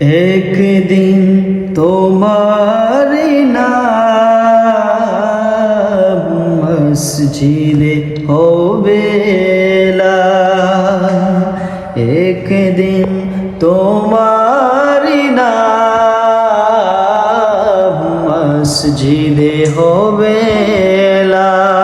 একদিন তোমার মসজিদে হবে একদিন তোমার মসজিদে হবে এলান।